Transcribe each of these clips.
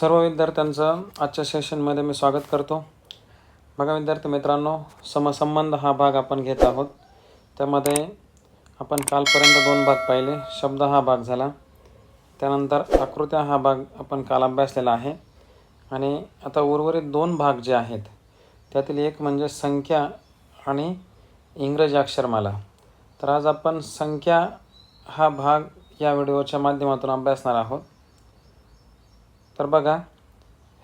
सर्व विद्यार्थ्यांचं आजच्या सेशनमध्ये मी स्वागत करतो. बघा विद्यार्थी मित्रांनो समसंबंध हा भाग आपण घेत आहोत. त्यामध्ये आपण कालपर्यंत दोन भाग पाहिले. शब्द हा भाग झाला. त्यानंतर आकृत्या हा भाग आपण काल अभ्यासलेला आहे. आणि आता उर्वरित दोन भाग जे आहेत त्यातील एक म्हणजे संख्या आणि इंग्रजी अक्षरमाला. तर आज आपण संख्या हा भाग या व्हिडिओच्या माध्यमातून अभ्यासणार आहोत. तर बघा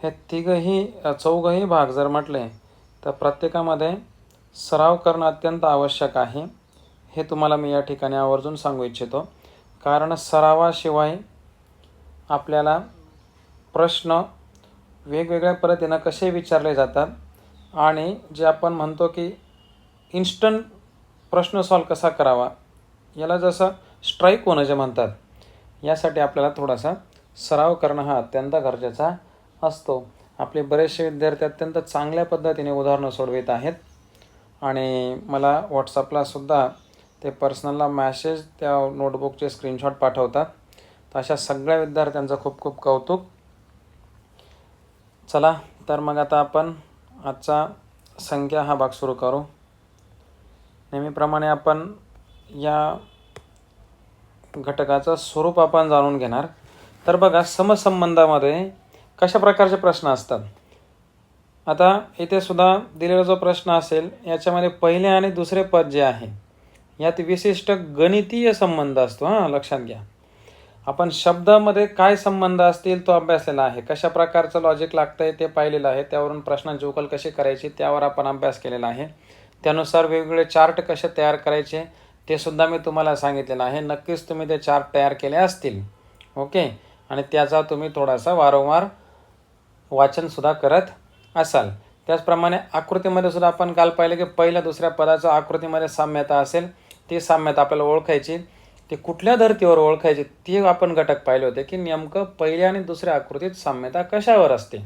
हे तिघही चौघही भाग जर म्हटले तर प्रत्येकामध्ये सराव करणं अत्यंत आवश्यक आहे. हे तुम्हाला मी या ठिकाणी आवर्जून सांगू इच्छितो. कारण सरावाशिवाय आपल्याला प्रश्न वेगवेगळ्या पद्धतीनं कसे विचारले जातात आणि जे आपण म्हणतो की इन्स्टंट प्रश्न सॉल्व कसा करावा याला जसं स्ट्राईक होणं जे म्हणतात यासाठी आपल्याला थोडासा सराव करणं हा अत्यंत गरजेचा असतो. आपले बरेचसे विद्यार्थी अत्यंत चांगल्या पद्धतीने उदाहरणं सोडवित आहेत. आणि मला व्हॉट्सअपला सुद्धा ते पर्सनलला मॅसेज त्या नोटबुकचे स्क्रीनशॉट पाठवतात. तर अशा सगळ्या विद्यार्थ्यांचं खूप खूप कौतुक. चला तर मग आता आपण आजचा संख्या हा भाग सुरू करू. नेहमीप्रमाणे आपण या घटकाचं स्वरूप आपण जाणून घेणार. तर बघा समसंबंधामध्ये कशा प्रकारचे प्रश्न असतात? आता इथे सुद्धा दिलेला जो प्रश्न असेल याच्यामध्ये पहिले आणि दुसरे पद जे आहे यात विशिष्ट गणितीय संबंध असतो हां लक्षात घ्या. आपण शब्दामध्ये काय संबंध असतील तो अभ्यासलेला आहे. कशा प्रकारचं लॉजिक लागतं आहे ते पाहिलेलं आहे. त्यावरून प्रश्नांची उकल कशी करायची त्यावर आपण अभ्यास केलेला आहे. त्यानुसार वेगवेगळे चार्ट कसे तयार करायचे ते सुद्धा मी तुम्हाला सांगितलेलं आहे. नक्कीच तुम्ही ते चार्ट तयार केले असतील. ओके? आणि त्याचा तुम्ही थोडासा वारंवार वाचनसुद्धा करत असाल. त्याचप्रमाणे आकृतीमध्ये सुद्धा आपण काल पाहिलं की पहिल्या दुसऱ्या पदाचं आकृतीमध्ये साम्यता असेल ती साम्यता आपल्याला ओळखायची. ती कुठल्या धर्तीवर ओळखायची ती आपण घटक पाहिले होते की नेमकं पहिल्या आणि दुसऱ्या आकृतीत साम्यता कशावर असते.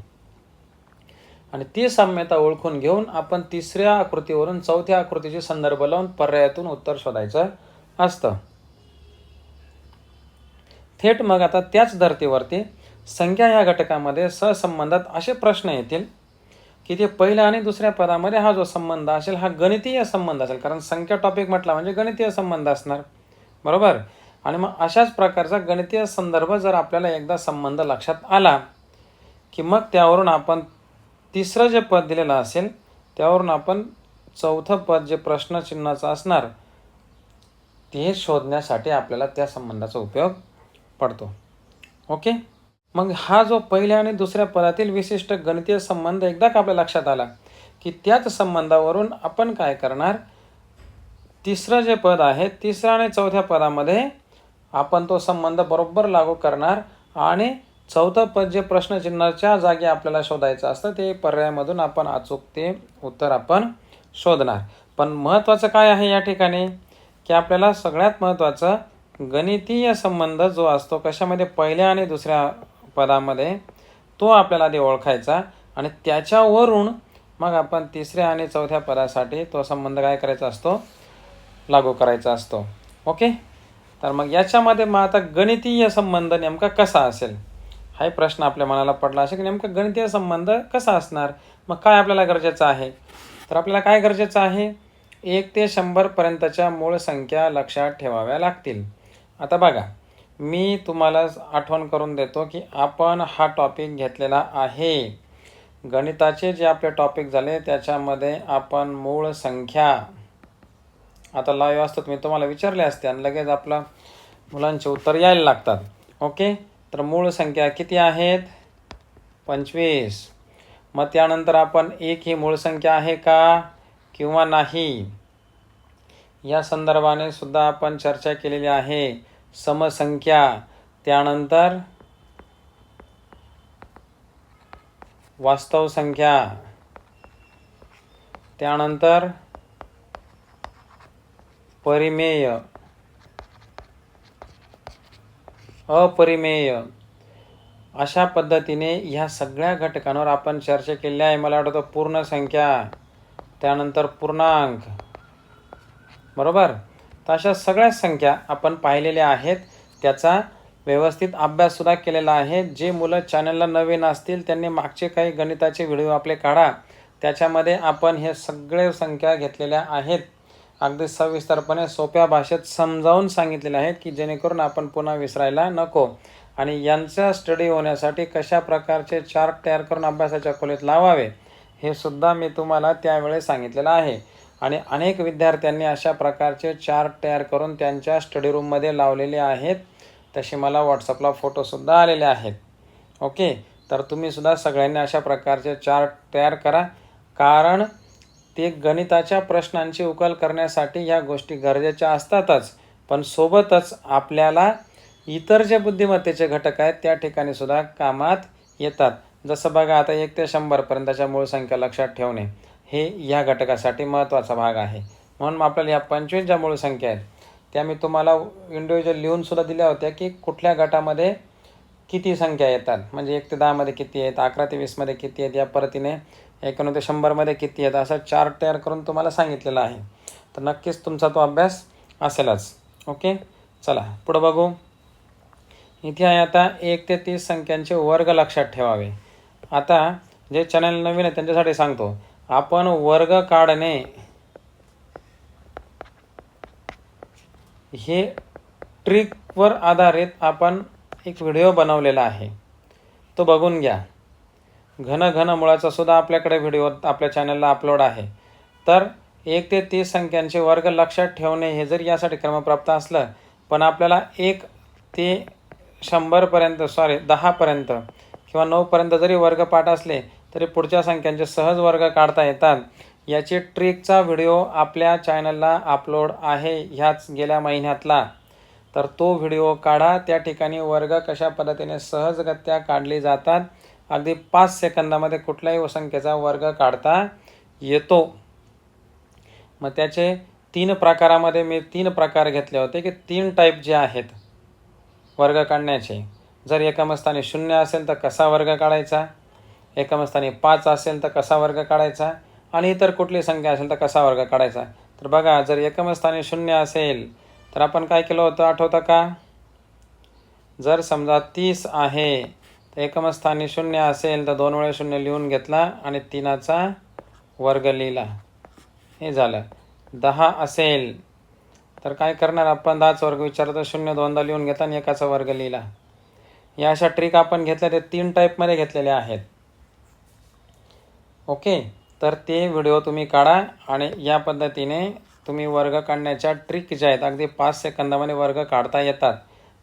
आणि ती साम्यता ओळखून घेऊन आपण तिसऱ्या आकृतीवरून चौथ्या आकृतीचे संदर्भ लावून पर्यायातून उत्तर शोधायचं असतं. थेट मग आता त्याच धर्तीवरती संख्या या घटकामध्ये सहसंबंधात असे प्रश्न येतील की ते पहिल्या आणि दुसऱ्या पदामध्ये हा जो संबंध असेल हा गणितीय संबंध असेल. कारण संख्या टॉपिक म्हटला म्हणजे गणितीय संबंध असणार. बरोबर? आणि मग अशाच प्रकारचा गणितीय संदर्भ जर आपल्याला एकदा संबंध लक्षात आला की मग त्यावरून आपण तिसरं जे पद दिलेलं असेल त्यावरून आपण चौथं पद जे प्रश्नचिन्हाचं असणार ते शोधण्यासाठी आपल्याला त्या संबंधाचा उपयोग पडतो. ओके मग हा जो पहिल्या आणि दुसऱ्या पदातील विशिष्ट गणितीय संबंध एकदा का आपल्या लक्षात आला? की त्याच संबंधावरून आपण काय करणार? तिसरं जे पद आहे तिसऱ्या आणि चौथ्या पदामध्ये आपण तो संबंध बरोबर लागू करणार आणि चौथं पद जे प्रश्नचिन्हाच्या जागी आपल्याला शोधायचं असतं ते पर्यायामधून आपण अचूक ते उत्तर आपण शोधणार. पण महत्त्वाचं काय आहे या ठिकाणी? की आपल्याला सगळ्यात महत्त्वाचं गणितीय संबंध जो असतो कशामध्ये? पहिल्या आणि दुसऱ्या पदामध्ये तो आपल्याला आधी ओळखायचा आणि त्याच्यावरून मग आपण तिसऱ्या आणि चौथ्या पदासाठी तो संबंध काय करायचा असतो? लागू करायचा असतो. ओके? तर मग याच्यामध्ये मग आता गणितीय संबंध नेमका कसा असेल? हाही प्रश्न आपल्या मनाला पडला असेल की नेमका गणितीय संबंध कसा असणार? मग काय आपल्याला गरजेचं आहे? तर आपल्याला काय गरजेचं आहे? एक ते शंभरपर्यंतच्या मूळ संख्या लक्षात ठेवाव्या लागतील. आता बघा मी तुम्हाला आठवण करून देतो की आपण हा टॉपिक घेतलेला आहे. गणिताचे जे आपले टॉपिक झाले त्याच्यामध्ये आपण मूळ संख्या आता लाईव्ह असतात मी तुम्हाला विचारले असते आणि लगेच आपलं मुलांचे उत्तर यायला लागतात. ओके? तर मूळ संख्या किती आहेत? पंचवीस. मग त्यानंतर आपण एक ही मूळ संख्या आहे का? किंवा नाही? या संदर्भाने सुद्धा आपण चर्चा केलेली आहे. समसंख्या त्यानंतर वास्तव संख्या त्यानंतर परिमेय अपरिमेय. अशा पद्धतीने ह्या सगळ्या घटकांवर आपण चर्चा केली आहे. मला वाटतं पूर्ण संख्या त्यानंतर पूर्णांक बरोबर? तर अशा सगळ्या संख्या आपण पाहिलेल्या आहेत. त्याचा व्यवस्थित अभ्याससुद्धा केलेला आहे. जे मुलं चॅनलला नवीन असतील त्यांनी मागचे काही गणिताचे व्हिडिओ आपले काढा. त्याच्यामध्ये आपण हे सगळे संख्या घेतलेल्या आहेत. अगदी सविस्तरपणे सोप्या भाषेत समजावून सांगितलेले आहेत की जेणेकरून आपण पुन्हा विसरायला नको. आणि यांचा स्टडी होण्यासाठी कशा प्रकारचे चार्ट तयार करून अभ्यासाच्या खोलीत लावावे हे सुद्धा मी तुम्हाला त्यावेळेस सांगितलेलं आहे. आणि अनेक विद्यार्थ्यांनी अशा प्रकारचे चार्ट तयार करून त्यांच्या स्टडी रूममध्ये लावलेले आहेत. तसे मला व्हॉट्सअपला फोटोसुद्धा आलेले आहेत. ओके? तर तुम्हीसुद्धा सगळ्यांनी अशा प्रकारचे चार्ट तयार करा. कारण ते गणिताच्या प्रश्नांची उकल करण्यासाठी ह्या गोष्टी गरजेच्या असतातच. पण सोबतच आपल्याला इतर जे बुद्धिमत्तेचे घटक आहेत त्या ठिकाणी सुद्धा कामात येतात. जसं बघा आता एक ते शंभरपर्यंतच्या मूळ संख्या लक्षात ठेवणे. हे या घटकासाठी महत्त्वाचा भाग आहे. म्हणून आपल्याला या पंचवीस ज्या मूळ संख्या आहेत त्या मी तुम्हाला इंडिव्हिज्युअल लिहूनसुद्धा दिल्या होत्या की कुठल्या गटामध्ये किती संख्या येतात. म्हणजे एक ते दहामध्ये किती आहेत अकरा ते वीसमध्ये किती आहेत या परतीने एकोण ते शंभरमध्ये किती आहेत असा चार्ट तयार करून तुम्हाला सांगितलेला आहे. तर नक्कीच तुमचा तो अभ्यास असेलच. ओके? चला पुढं बघू. इथे आहे आता एक ते तीस संख्यांचे वर्ग लक्षात ठेवावे. आता जे चॅनल नवीन आहे त्यांच्यासाठी सांगतो. आपण वर्ग काढणे हे ट्रिकवर आधारित आपण एक व्हिडिओ बनवलेला आहे. तो बघून घ्या. घन घन मुळाचा सुद्धा आपल्याकडे व्हिडिओ आपल्या चॅनलला अपलोड आहे. तर एक ते तीस संख्यांचे वर्ग लक्षात ठेवणे हे जर यासाठी क्रमप्राप्त असलं पण आपल्याला एक ते शंभरपर्यंत सॉरी दहापर्यंत किंवा नऊपर्यंत जरी वर्ग पाठ असले तरी पुढच्या संख्यांचे सहज वर्ग काढता येतात. याची ट्रिकचा व्हिडिओ आपल्या चॅनलला अपलोड आहे ह्याच गेल्या महिन्यातला. तर तो व्हिडिओ काढा. त्या ठिकाणी वर्ग कशा पद्धतीने सहजगत्या काढली जातात अगदी पाच सेकंदामध्ये कुठल्याही संख्येचा वर्ग काढता येतो. मग त्याचे तीन प्रकारामध्ये मी तीन प्रकार घेतले होते की तीन टाईप जे आहेत वर्ग काढण्याचे. जर एकमस्थानी शून्य असेल तर कसा वर्ग काढायचा? एकमस्थानी पाच असेल तर कसा वर्ग काढायचा? आणि इतर कुठली संख्या असेल तर कसा वर्ग काढायचा? तर बघा जर एकमस्थानी शून्य असेल तर आपण काय केलं होतं? आठवतं का? जर समजा तीस आहे तर एकमस्थानी शून्य असेल तर दोन वेळा शून्य लिहून घेतला आणि तीनाचा वर्ग लिहिला. हे झालं. दहा असेल तर काय करणार आपण? दहाचा वर्ग विचारतो शून्य दोनदा लिहून घेतला आणि एकाचा वर्ग लिहिला. या अशा ट्रिक आपण घेतल्या ते तीन टाईपमध्ये घेतलेल्या आहेत. ओके तर ते व्हिडिओ तुम्ही काढा आणि या पद्धतीने तुम्ही वर्ग काढण्याच्या ट्रिक ज्या आहेत अगदी पाच सेकंदामध्ये वर्ग काढता येतात.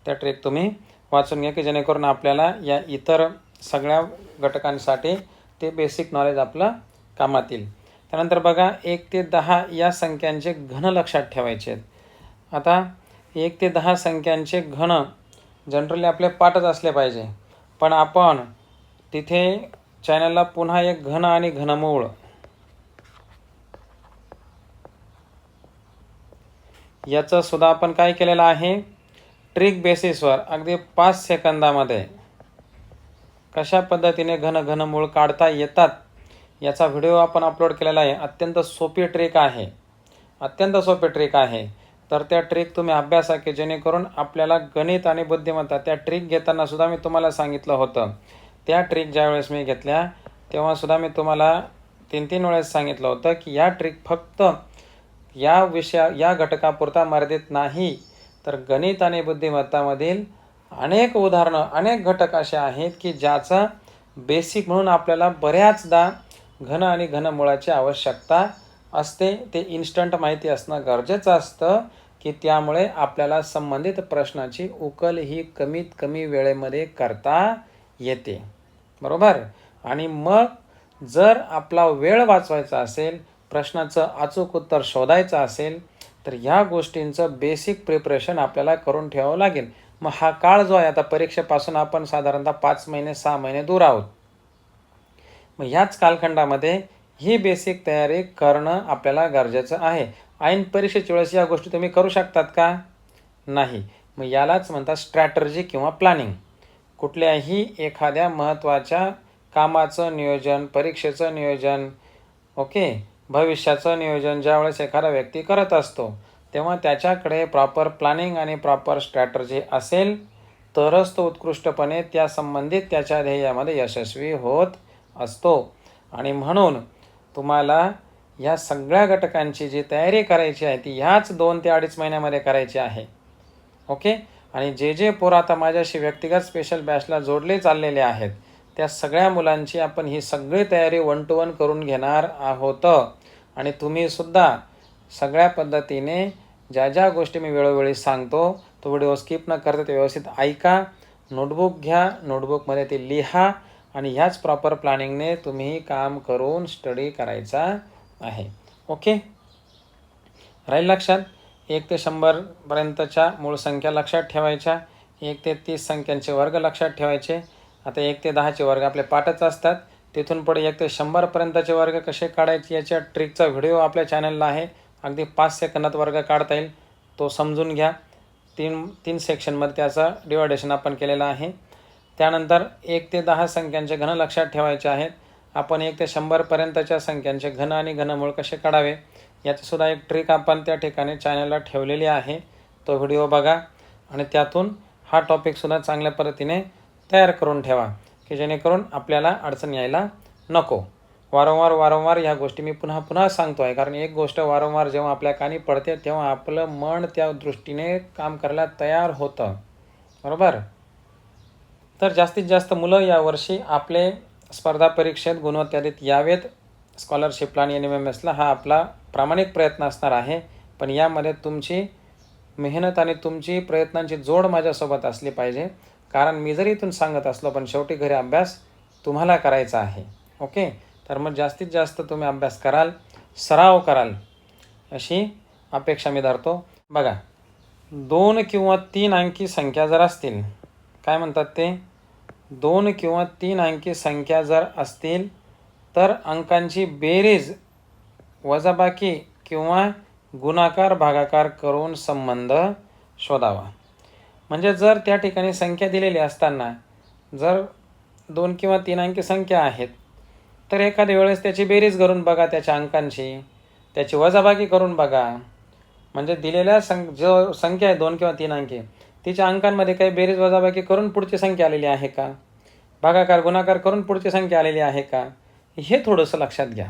त्या ट्रिक तुम्ही वाचून घ्या की जेणेकरून आपल्याला या इतर सगळ्या घटकांसाठी ते बेसिक नॉलेज आपलं कामात येईल. त्यानंतर बघा एक ते दहा या संख्यांचे घन लक्षात ठेवायचे आहेत. आता एक ते दहा संख्यांचे घन जनरली आपले पाठच असले पाहिजे. पण आपण तिथे चॅनलला पुन्हा एक घन आणि घनमूळ. याचं सुद्धा आपण काय केलेलं आहे? ट्रिक बेसिसवर अगदी पाच सेकंदामध्ये. कशा पद्धतीने घन घनमूळ काढता येतात? याचा व्हिडिओ आपण अपलोड केलेला आहे. अत्यंत सोपी ट्रिक आहे. अत्यंत सोपी ट्रिक आहे. तर त्या ट्रिक तुम्ही अभ्यासा की जेणेकरून आपल्याला गणित आणि बुद्धिमत्ता त्या ट्रिक घेताना सुद्धा मी तुम्हाला सांगितलं होतं. त्या ट्रिक ज्या वेळेस मी घेतल्या तेव्हासुद्धा मी तुम्हाला तीन तीन वेळेस सांगितलं होतं की या ट्रिक फक्त या विषया या घटकापुरता मर्यादित नाही तर गणित आणि बुद्धिमत्तामधील अनेक उदाहरणं अनेक घटक असे आहेत की ज्याचा बेसिक म्हणून आपल्याला बऱ्याचदा घन आणि घनमुळाची आवश्यकता असते. ते इन्स्टंट माहिती असणं गरजेचं असतं की त्यामुळे आपल्याला संबंधित प्रश्नाची उकल ही कमीत कमी वेळेमध्ये करता येते. बरोबर? आणि मग जर आपला वेळ वाचवायचा असेल प्रश्नाचं अचूक उत्तर शोधायचं असेल तर ह्या गोष्टींचं बेसिक प्रिपरेशन आपल्याला करून ठेवावं लागेल. मग हा काळ जो आहे आता परीक्षेपासून आपण साधारणतः पाच महिने सहा महिने दूर आहोत. मग ह्याच कालखंडामध्ये ही बेसिक तयारी करणं आपल्याला गरजेचं आहे. ऐन परीक्षेच्या वेळेस या गोष्टी तुम्ही करू शकतात का? नाही. मग यालाच म्हणतात स्ट्रॅटर्जी किंवा प्लॅनिंग कुठल्याही एखाद्या महत्त्वाच्या कामाचं नियोजन परीक्षेचं नियोजन ओके भविष्याचं नियोजन ज्यावेळेस एखादा व्यक्ती करत असतो तेव्हा त्याच्याकडे प्रॉपर प्लॅनिंग आणि प्रॉपर स्ट्रॅटर्जी असेल तरच तो उत्कृष्टपणे त्या संबंधित त्याच्या ध्येयामध्ये यशस्वी होत असतो. आणि म्हणून तुम्हाला ह्या सगळ्या घटकांची जी तयारी करायची आहे ती ह्याच दोन ते अडीच महिन्यामध्ये करायची आहे. ओके? आणि जे जे पोरं आता माझ्याशी व्यक्तिगत स्पेशल बॅचला जोडले चाललेले आहेत त्या सगळ्या मुलांची आपण ही सगळी तयारी वन टू वन करून घेणार आहोत. आणि तुम्हीसुद्धा सगळ्या पद्धतीने ज्या ज्या गोष्टी मी वेळोवेळी सांगतो तो व्हिडिओ स्किप न करता ते व्यवस्थित ऐका नोटबुक घ्या नोटबुकमध्ये ते लिहा आणि ह्याच प्रॉपर प्लॅनिंगने तुम्ही काम करून स्टडी करायचा आहे. ओके राहील लक्षात? एक ते शंभरपर्यंतच्या मूळ संख्या लक्षात ठेवायच्या. एक ते तीस संख्यांचे वर्ग लक्षात ठेवायचे. आता एक ते दहाचे वर्ग आपले पाठच असतात. तिथून पुढे एक ते शंभरपर्यंतचे वर्ग कसे काढायचे याच्या ट्रिकचा व्हिडिओ आपल्या चॅनलला आहे. अगदी पाच सेकंदात वर्ग काढता येईल. तो समजून घ्या. तीन तीन सेक्शनमध्ये त्याचं डिवायडेशन आपण केलेलं आहे. त्यानंतर एक ते दहा संख्यांचे घन लक्षात ठेवायचे आहेत. आपण एक ते शंभरपर्यंतच्या संख्यांचे घन आणि घनमूळ कसे काढावे? याचंसुद्धा एक ट्रिक आपण त्या ठिकाणी चॅनलला ठेवलेली आहे. तो व्हिडिओ बघा आणि त्यातून हा टॉपिकसुद्धा चांगल्या पद्धतीने तयार करून ठेवा की जेणेकरून आपल्याला अडचण यायला नको. वारंवार वारंवार ह्या गोष्टी मी पुन्हा पुन्हा सांगतो आहे कारण एक गोष्ट वारंवार जेव्हा आपल्या कानी पडते तेव्हा आपलं मन त्या दृष्टीने काम करायला तयार होतं. बरोबर? तर जास्तीत जास्त मुलं यावर्षी आपले स्पर्धा परीक्षेत गुणवत्ताधित यावेत. स्कॉलरशिपला आणि एन एम एम एसला हा आपला प्रामाणिक प्रयत्न असणार आहे. पण यामध्ये तुमची मेहनत आणि तुमची प्रयत्नांची जोड माझ्यासोबत असली पाहिजे. कारण मी जरी इथून सांगत असलो पण शेवटी घरी अभ्यास तुम्हाला करायचा आहे. ओके? तर मग जास्तीत जास्त तुम्ही अभ्यास कराल सराव कराल अशी अपेक्षा मी धरतो. बघा दोन किंवा तीन अंकी संख्या जर असतील काय म्हणतात ते? दोन किंवा तीन अंकी संख्या जर असतील तर अंकांची बेरीज वजाबाकी किंवा गुणाकार भागाकार करून संबंध शोधावा. म्हणजे जर त्या ठिकाणी संख्या दिलेली असताना जर दोन किंवा तीन अंकी संख्या आहेत तर एखाद्या वेळेस त्याची बेरीज करून बघा त्याच्या अंकांची. त्याची वजाबाकी करून बघा. म्हणजे दिलेल्या सं जो संख्या आहे दोन किंवा तीन अंकी तिच्या अंकांमध्ये काही बेरीज वजाबाकी करून पुढची संख्या आलेली आहे का? भागाकार गुणाकार करून पुढची संख्या आलेली आहे का? हे थोडंसं लक्षात घ्या.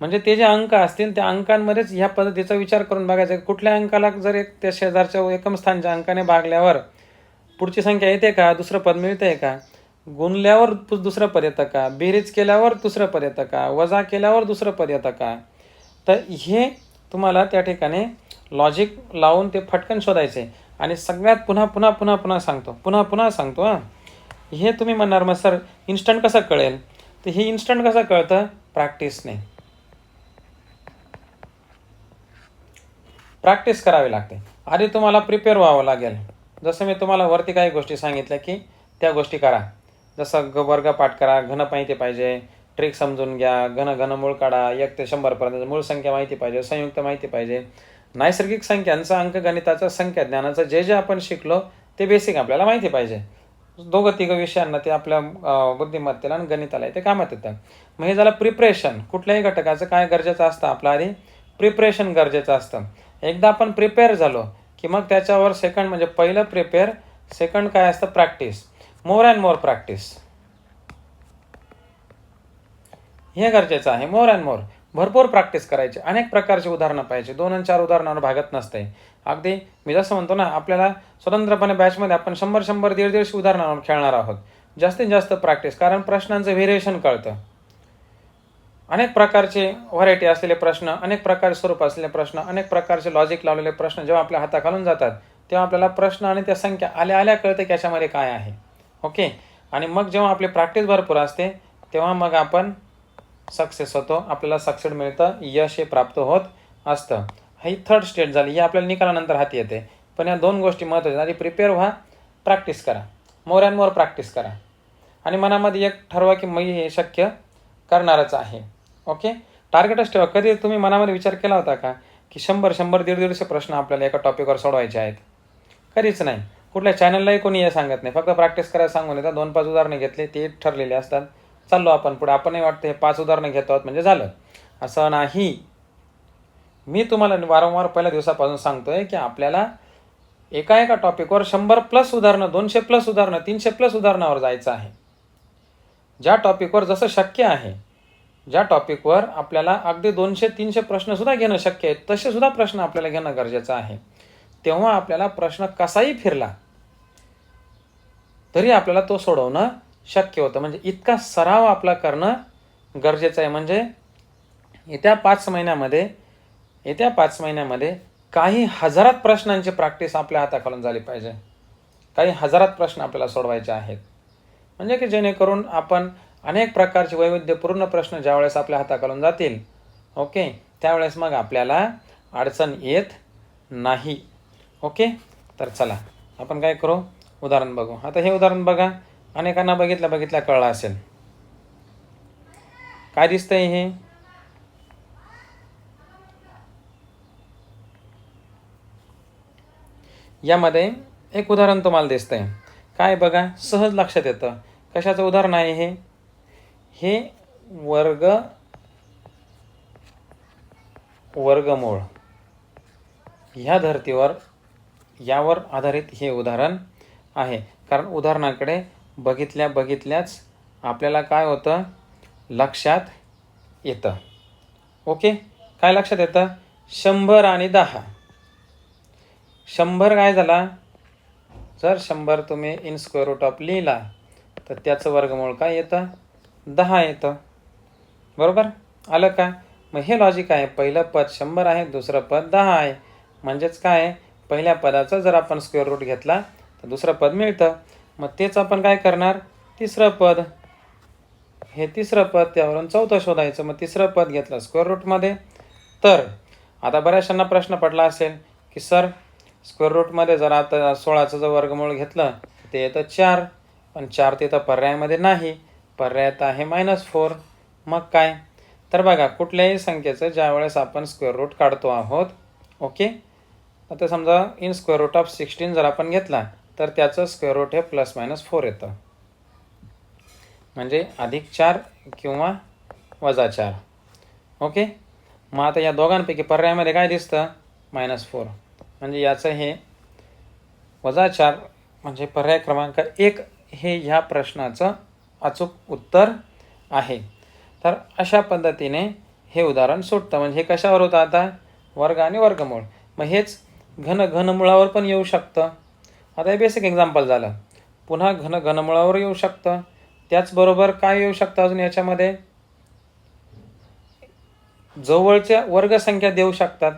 म्हणजे ते जे अंक असतील त्या अंकांमध्येच ह्या पद्धतीचा विचार करून बघायचा कुठल्या अंकाला जर एक त्या शेजारच्या एकम स्थानच्या अंकाने भागल्यावर पुढची संख्या येते का? दुसरं पद मिळते का? गुणल्यावर दुसरं पद येतं का? बेरीज केल्यावर दुसरं पद येतं का? वजा केल्यावर दुसरं पद येतं का? तर हे तुम्हाला त्या ठिकाणी लॉजिक लावून ते फटकन शोधायचे आणि सगळ्यात पुन्हा पुन्हा पुन्हा पुन्हा सांगतो. पुन्हा पुन्हा सांगतो हां. हे तुम्ही म्हणणार मग सर इन्स्टंट कसं कळेल? तर हे इन्स्टंट कसं कळतं? प्रॅक्टिसने प्रॅक्टिस करावी लागते. आधी तुम्हाला प्रिपेअर व्हावं लागेल. जसं मी तुम्हाला वरती काही गोष्टी सांगितल्या की त्या गोष्टी करा. जसं ग वर्ग पाठ करा घन माहिती पाहिजे ट्रिक समजून घ्या घन घन मूळ काढा एक ते शंभरपर्यंत मूळ संख्या माहिती पाहिजे संयुक्त माहिती पाहिजे. नैसर्गिक संख्यांचं अंकगणिताचं संख्या ज्ञानाचं जे जे आपण शिकलो ते बेसिक आपल्याला माहिती पाहिजे. दोघं तिघं विषयांना ते आपल्या बुद्धिमत्तेला आणि गणिताला ते कामात येतं मग हे झालं प्रिपरेशन कुठल्याही घटकाचं काय गरजेचं असतं? आपलं आधी प्रिपरेशन गरजेचं असतं. एकदा आपण प्रिपेअर झालो की मग त्याच्यावर सेकंड म्हणजे पहिलं प्रिपेअर सेकंड काय असतं? Practice more and more practice हे गरजेचं आहे. मोर अँड मोर भरपूर प्रॅक्टिस करायची. अनेक प्रकारची उदाहरणं पाहिजे. दोन आणि चार उदाहरणावर भागत नसते. अगदी मी जसं म्हणतो ना आपल्याला स्वतंत्रपणे बॅचमध्ये आपण शंभर शंभर दीड दीडशे उदाहरणावर खेळणार आहोत. जास्तीत जास्त प्रॅक्टिस कारण प्रश्नांचं व्हेरिएशन कळतं. अनेक प्रकारचे व्हरायटी असलेले प्रश्न अनेक प्रकारचे स्वरूप असलेले प्रश्न अनेक प्रकारचे लॉजिक लावलेले प्रश्न जेव्हा आपल्या हाताखालून जातात तेव्हा आपल्याला प्रश्न आणि त्या संख्या आल्या आल्या कळते की याच्यामध्ये काय आहे. ओके आणि मग जेव्हा आपली प्रॅक्टिस भरपूर असते तेव्हा मग आपण सक्सेस होतो आपल्याला सक्सेस मिळतं यश हे प्राप्त होत असतं. ही थर्ड स्टेट झाली ही आपल्याला निकालानंतर हाती येते. पण या दोन गोष्टी महत्त्वाच्या आधी प्रिपेअर व्हा प्रॅक्टिस करा. मोर अँड मोर प्रॅक्टिस करा. आणि मनामध्ये एक ठरवा की मी हे शक्य करणारच आहे. ओके टार्गेटच ठेवा. कधी तुम्ही मनामध्ये विचार केला होता का की शंभर शंभर दीड दीडशे प्रश्न आपल्याला एका टॉपिकवर सोडवायचे आहेत? कधीच नाही. कुठल्या चॅनललाही कोणी हे सांगत नाही. फक्त प्रॅक्टिस करायला सांगून येतात. दोन पाच उदाहरणं घेतले ते ठरलेले असतात. चाललो आपण पुढे. आपणही वाटतं हे पाच उदाहरणं घेतो आहोत म्हणजे झालं. असं नाही. मी तुम्हाला वारंवार पहिल्या दिवसापासून सांगतोय की आपल्याला एका एका टॉपिकवर शंभर प्लस उदाहरणं दोनशे प्लस उदाहरणं तीनशे प्लस उदाहरणावर जायचं आहे. ज्या टॉपिकवर जसं शक्य आहे ज्या टॉपिकवर आपल्याला अगदी दोनशे तीनशे प्रश्नसुद्धा घेणं शक्य आहे तसे सुद्धा प्रश्न आपल्याला घेणं गरजेचं आहे. तेव्हा आपल्याला प्रश्न कसाही फिरला तरी आपल्याला तो सोडवणं शक्य होतं. म्हणजे इतका सराव आपला करणं गरजेचं आहे. म्हणजे येत्या पाच महिन्यामध्ये येत्या पाच महिन्यामध्ये काही हजारात प्रश्नांची प्रॅक्टिस आपल्या हाताखालून झाली पाहिजे. काही हजारात प्रश्न आपल्याला सोडवायचे आहेत. म्हणजे की जेणेकरून आपण अनेक प्रकारचे वैविध्यपूर्ण प्रश्न ज्यावेळेस आपल्या हाताखालून जातील ओके त्यावेळेस मग आपल्याला अडचण येत नाही. ओके तर चला आपण काय करू? उदाहरण बघू. आता हे उदाहरण बघा. अनेकांना बघितलं बघितल्या कळलं असेल. काय दिसतंय हे? यामध्ये एक उदाहरण तुम्हाला दिसतंय. काय बघा? सहज लक्षात येतं. कशाचं उदाहरण आहे हे? हे वर्ग वर्गमूळ. ह्या धर्तीवर यावर आधारित हे उदाहरण आहे. कारण उदाहरणाकडे बघितल्या बघितल्याच आपल्याला काय होतं? लक्षात येतं. ओके? काय लक्षात येतं? शंभर आणि दहा. शंभर काय झाला? जर शंभर तुम्ही इन स्क्वेअर रूट ऑफ लिहिला तर त्याचं वर्गमूळ काय येतं? दहा येतं. बरोबर? आलं का? मग हे लॉजिक आहे. पहिलं पद शंभर आहे दुसरं पद दहा आहे. म्हणजेच काय? आहे पहिल्या पदाचा जर आपण स्क्वेअर रूट घेतला तर दुसरं पद मिळतं. मग तेच आपण काय करणार? तिसरं पद. हे तिसरं पद त्यावरून चौथं शोधायचं. मग तिसरं पद घेतलं स्क्वेअर रूटमध्ये तर आता बऱ्याचशांना प्रश्न पडला असेल की सर स्क्वेअर रूटमध्ये जर आता सोळाचं जर वर्गमूळ घेतलं ते येतं चार. पण चार तिथं पर्यायामध्ये नाही. पर्यायात आहे मायनस फोर मग काय? तर बघा कुठल्याही संख्येचं ज्यावेळेस आपण स्क्वेअर रूट काढतो आहोत ओके आता समजा in square root of sixteen जर आपण घेतला तर त्याचं स्क्वेअर रूट हे प्लस मायनस फोर येतं. म्हणजे अधिक चार किंवा वजा चार ओके मग आता या दोघांपैकी पर्यायामध्ये काय दिसतं? मायनस फोर म्हणजे याचं हे वजा चार म्हणजे पर्याय क्रमांक एक हे ह्या प्रश्नाचं अचूक उत्तर आहे. तर अशा पद्धतीने हे उदाहरण सुटतं. म्हणजे हे कशावर होतं आता? वर्ग आणि वर्गमूळ. मग हेच घन घनमुळावर पण येऊ शकतं. आता हे बेसिक एक्झाम्पल झालं. पुन्हा घन घनमुळावर येऊ शकतं. त्याचबरोबर काय येऊ शकतं अजून याच्यामध्ये? जवळच्या वर्गसंख्या देऊ शकतात.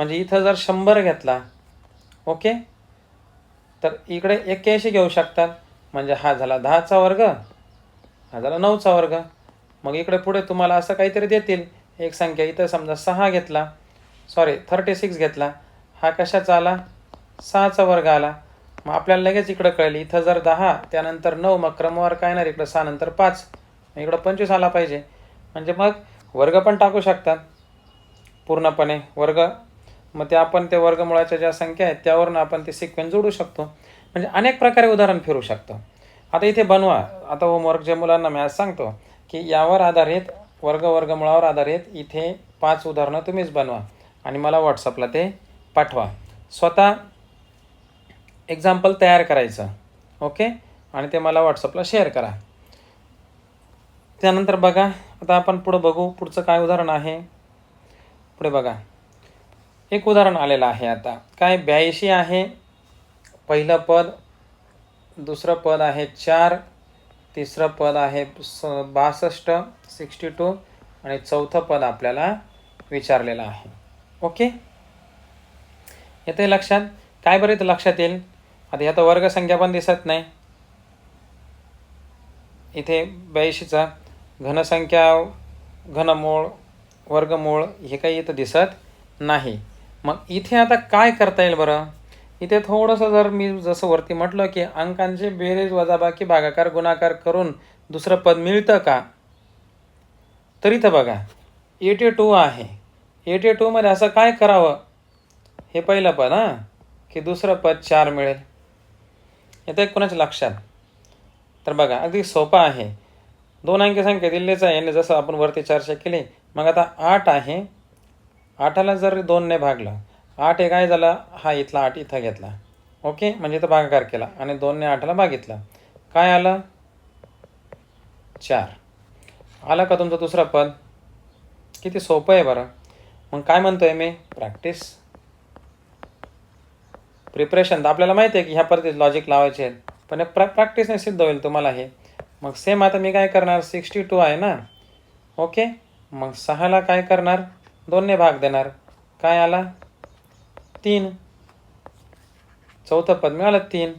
म्हणजे इथं जर शंभर घेतला ओके? तर इकडे एक्क्याऐंशी घेऊ शकतात. म्हणजे हा झाला दहाचा वर्ग हा झाला नऊचा वर्ग. मग इकडे पुढे तुम्हाला असं काहीतरी देतील. एक संख्या इथं समजा सहा घेतला सॉरी थर्टी सिक्स घेतला. हा कशाचा आला? सहाचा वर्ग आला. मग आपल्याला लगेच इकडं कळेल इथं जर दहा त्यानंतर नऊ मग क्रमवार काय नाही इकडं सहा नंतर पाच. इकडं पंचवीस आला पाहिजे. म्हणजे मग वर्ग पण टाकू शकतात. पूर्णपणे वर्ग मग ते आपण त्या वर्गमुळाच्या ज्या संख्या आहेत त्यावरून आपण ते सिक्वेन्स जोडू शकतो. म्हणजे अनेक प्रकारे उदाहरण फिरू शकतो. आता इथे बनवा. आता होमवर्क जे मुलांना मी आज सांगतो की यावर आधारित वर्ग वर्गमुळावर आधारित इथे पाच उदाहरणं तुम्हीच बनवा. आणि मला व्हॉट्सअपला ते पाठवा. स्वतः एक्झाम्पल तयार करायचं. ओके? आणि ते मला व्हॉट्सअपला शेअर करा. त्यानंतर बघा आता आपण पुढं बघू पुढचं काय उदाहरण आहे. पुढे बघा. एक उदाहरण आलेलं आहे आता. काय ब्याऐंशी आहे? पहिलं पद दुसरं पद आहे चार तिसरं पद आहे स बासष्ट सिक्स्टी टू आणि चौथं पद आपल्याला विचारलेलं आहे. ओके? येते लक्षात? काय बरं इथं लक्षात येईल? आता ह्यात वर्गसंख्या पण दिसत नाही. इथे ब्याऐंशीचा घनसंख्या घनमूळ वर्गमूळ हे काही इथं दिसत नाही. मग इथे आता काय करता येईल बरं? इथे थोडंसं जर मी जसं वरती म्हटलं की अंकांचे बेरीज वजाबाकी भागाकार गुणाकार करून दुसरं पद मिळतं का? तर इथं बघा एटी टू आहे. एटी टूमध्ये असं काय करावं? हे पहिलं पद हां? की दुसरं पद चार मिळेल. येतं एक कोणाच्या लक्षात? तर बघा अगदी सोपं आहे. दोन अंकी संख्या दिल्लीचा आहे. याने जसं आपण वरती चर्चा केली मग आता आठ आहे. आठाला जर दोनने भागलं आठ एक काय झालं? हा इथला आठ इथं घेतला. ओके? म्हणजे इथं भागाकार केला आणि दोनने आठला भागितला. काय आलं? चार. आलं का तुमचं दुसरं पद? किती सोपं आहे बरं. मग काय म्हणतो आहे मी? प्रॅक्टिस प्रिपरेशन तर आपल्याला माहिती आहे की ह्या पद्धतीत लॉजिक लावायचे आहेत. पण प्र प्रॅक्टिसने सिद्ध होईल तुम्हाला हे. मग सेम आता मी काय करणार? सिक्स्टी टू आहे ना? ओके? मग सहाला काय करणार? दोनने भाग देणार. काय आला? तीन. चौथं पद मिळालं तीन.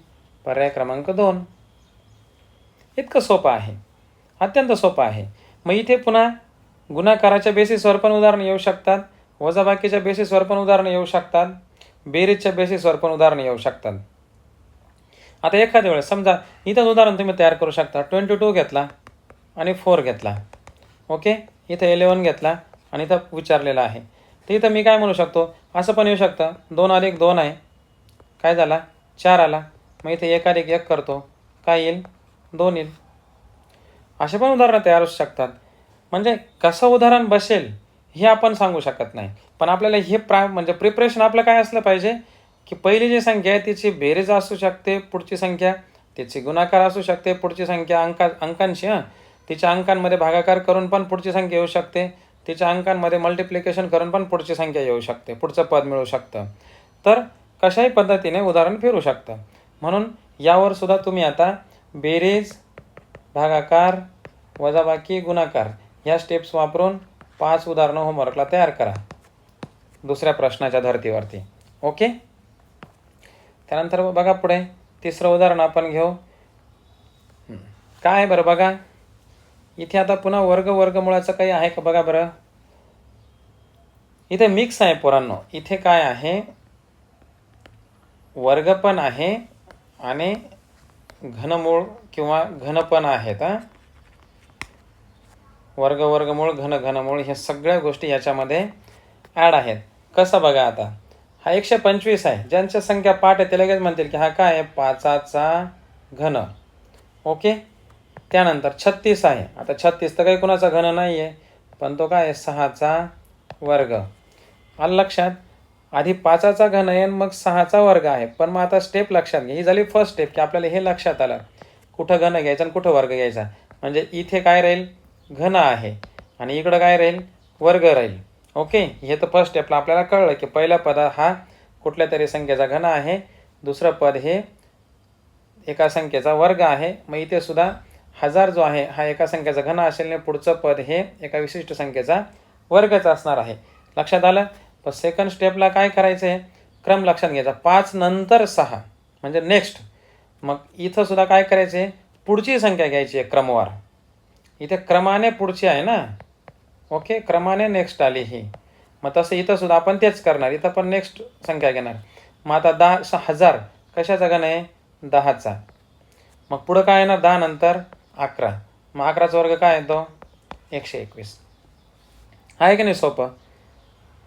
पर्याय क्रमांक दोन. इतकं सोपं आहे. अत्यंत सोपं आहे. मग इथे पुन्हा गुणाकाराच्या बेसिसवर पण उदाहरणं येऊ शकतात. वजाबाकीच्या बेसिसवर पण उदाहरणं येऊ शकतात. बेरीजच्या बेसिसवर पण उदाहरणं येऊ शकतात. आता एखाद्या वेळेस समजा इथं उदाहरण तुम्ही तयार करू शकता. ट्वेंटी टू घेतला आणि फोर घेतला. ओके इथं इलेवन घेतला. आणि इथं विचारलेलं आहे. तर इथं मी काय म्हणू शकतो? असं पण येऊ शकतं. दोन अधिक दोन आहे. काय झाला? चार आला. मग इथे एक अधिक एक करतो. काय येईल? दोन येईल. असे पण उदाहरणं तयार होऊ शकतात. म्हणजे कसं उदाहरण बसेल हे आपण सांगू शकत नाही. पण आपल्याला हे प्रा म्हणजे प्रिपरेशन आपलं काय असलं पाहिजे? की पहिली जी संख्या आहे तिची बेरीज असू शकते पुढची संख्या. तिची गुणाकार असू शकते पुढची संख्या अंका अंकांशी हां. तिच्या अंकांमध्ये भागाकार करून पण पुढची संख्या येऊ शकते. तिच्या अंकांमध्ये मल्टिप्लिकेशन करून पण पुढची संख्या येऊ शकते पुढचं पद मिळू शकतं. तर कशाही पद्धतीने उदाहरण फिरू शकतं. म्हणून यावर सुद्धा तुम्ही आता बेरीज भागाकार वजाबाकी गुणाकार ह्या स्टेप्स वापरून पाच उदाहरणं होमवर्कला तयार करा. दुसऱ्या प्रश्नाच्या धर्तीवरती. ओके त्यानंतर बघा पुढे तिसरं उदाहरण आपण घेऊ. काय आहे बरं बघा? इथे आता पुन्हा वर्ग वर्गमुळाचं काही आहे का बघा बरं? इथे मिक्स आहे पोरांनो. इथे काय आहे? वर्ग पण आहे आणि घनमूळ किंवा घन पण आहेत वर्ग वर्गमूळ घन घनमूळ ह्या सगळ्या गोष्टी याच्यामध्ये ॲड आहेत. कसं बघा आता? हा एकशे पंचवीस आहे. ज्यांच्या संख्या पाठ आहे ते लगेच म्हणतील की हा काय आहे? पाचाचा घन. ओके? त्यानंतर छत्तीस आहे. आता छत्तीस तर काही कुणाचा घन नाही आहे पण तो काय आहे? सहाचा वर्ग. आलं लक्षात? आधी पाचाचा घन आहे आणि मग सहाचा वर्ग आहे. पण मग आता स्टेप लक्षात घ्या ही झाली फर्स्ट स्टेप की आपल्याला हे लक्षात आलं. कुठं घन घ्यायचं आणि कुठं वर्ग घ्यायचा? म्हणजे इथे काय राहील? घन आहे. आणि इकडं काय राहील? वर्ग राहील. ओके? हे तर फर्स्ट स्टेपला आपल्याला कळलं की पहिला पद हा कुठल्या तरी संख्येचा घन आहे. दुसरं पद हे एका संख्येचा वर्ग आहे. मग इथे सुद्धा हजार जो आहे हा एका संख्येचा घन असेल पुढचं पद हे एका विशिष्ट संख्येचा वर्गच असणार आहे. लक्षात आलं? तर सेकंड स्टेपला काय करायचं आहे? क्रम लक्षात घ्यायचा. पाच नंतर सहा. म्हणजे नेक्स्ट मग इथं सुद्धा काय करायचं आहे? पुढची संख्या घ्यायची आहे क्रमवार. इथे क्रमाने पुढची आहे ना? ओके क्रमाने नेक्स्ट आली ही. मग तसं इथं सुद्धा आपण तेच करणार. इथं पण नेक्स्ट संख्या घेणार. मग आता दहा स- हजार. कशाचा गण आहे? दहाचा. मग पुढं काय येणार? दहा नंतर अकरा. मग अकराचा वर्ग काय येतो? एकशे एकवीस. आहे की नाही सोपं?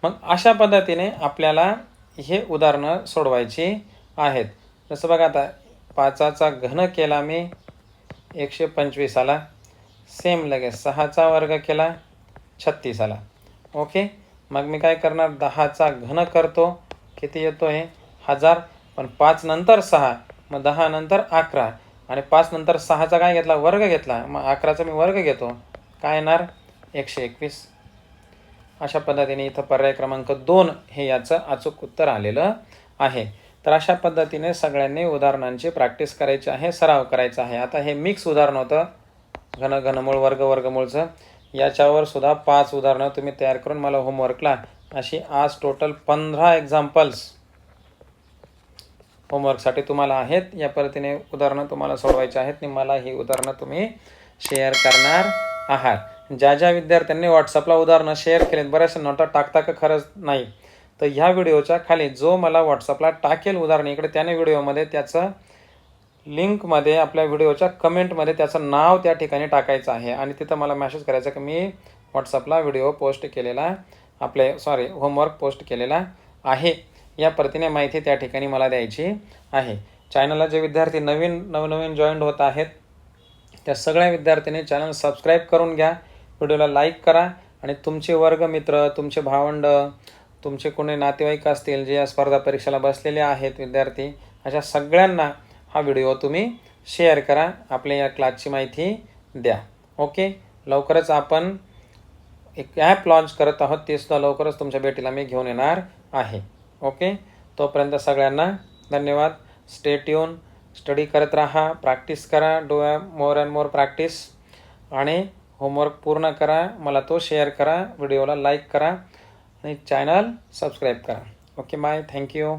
मग अशा पद्धतीने आपल्याला हे उदाहरणं सोडवायची आहेत. जसं बघा आता पाचाचा घन केला मी एकशे पंचवीस आला. सेम लगेच सहाचा वर्ग केला छत्तीस आला. ओके? मग मी काय करणार? दहाचा घन करतो. किती येतो आहे हजार. पण पाच नंतर सहा. मग दहा नंतर अकरा. आणि पाच नंतर सहाचा काय घेतला? वर्ग घेतला. मग अकराचा मी वर्ग घेतो. काय येणार? एकशे एकवीस. अशा पद्धतीने इथं पर्याय क्रमांक दोन हे याचं अचूक उत्तर आलेलं आहे. तर अशा पद्धतीने सगळ्यांनी उदाहरणांची प्रॅक्टिस करायची आहे सराव करायचा आहे. आता हे मिक्स उदाहरण होतं. घन घनमूळ वर्ग वर्गमूळचं. याच्यावर सुद्धा पाच उदाहरणं तुम्ही तयार करून मला होमवर्कला अशी आज टोटल पंधरा एक्झाम्पल्स होमवर्कसाठी तुम्हाला आहेत. या पद्धतीने उदाहरणं तुम्हाला सोडवायची आहेत आणि मला ही उदाहरणं तुम्ही शेअर करणार आहात. ज्या ज्या विद्यार्थ्यांनी व्हॉट्सअपला उदाहरणं शेअर केलेत बऱ्याचशा नोटा टाकता का खरंच नाही? तर ह्या व्हिडिओच्या खाली जो मला व्हॉट्सअपला टाकेल उदाहरण इकडे त्याने व्हिडिओमध्ये त्याचं लिंकमध्ये आपल्या व्हिडिओच्या कमेंटमध्ये त्याचं नाव त्या ठिकाणी टाकायचं आहे. आणि तिथं मला मॅसेज करायचा की मी व्हॉट्सअपला व्हिडिओ पोस्ट केलेला आपले सॉरी होमवर्क पोस्ट केलेला आहे. या प्रतिने माहिती त्या ठिकाणी मला द्यायची आहे. चॅनलला जे विद्यार्थी नवीन नवनवीन जॉईंट होत आहेत त्या सगळ्या विद्यार्थ्यांनी चॅनल सबस्क्राईब करून घ्या. व्हिडिओला लाईक करा आणि तुमचे वर्गमित्र तुमचे भावंड तुमचे कोणी नातेवाईक असतील जे या स्पर्धा परीक्षेला बसलेले आहेत विद्यार्थी अशा सगळ्यांना हा व्हिडिओ तुम्ही शेअर करा. आपल्या या क्लासची माहिती द्या. ओके लवकरच आपण एक ॲप लॉन्च करत आहोत ते सुद्धा लवकरच तुमच्या भेटीला मी घेऊन येणार आहे. ओके? तोपर्यंत सगळ्यांना धन्यवाद. स्टेट येऊन स्टडी करत राहा. प्रॅक्टिस करा. डोळ्या मोर अँड मोर प्रॅक्टिस आणि होमवर्क पूर्ण करा. मला तो शेअर करा. व्हिडिओला लाईक करा. आणि चॅनल सबस्क्राईब करा. Okay bye thank you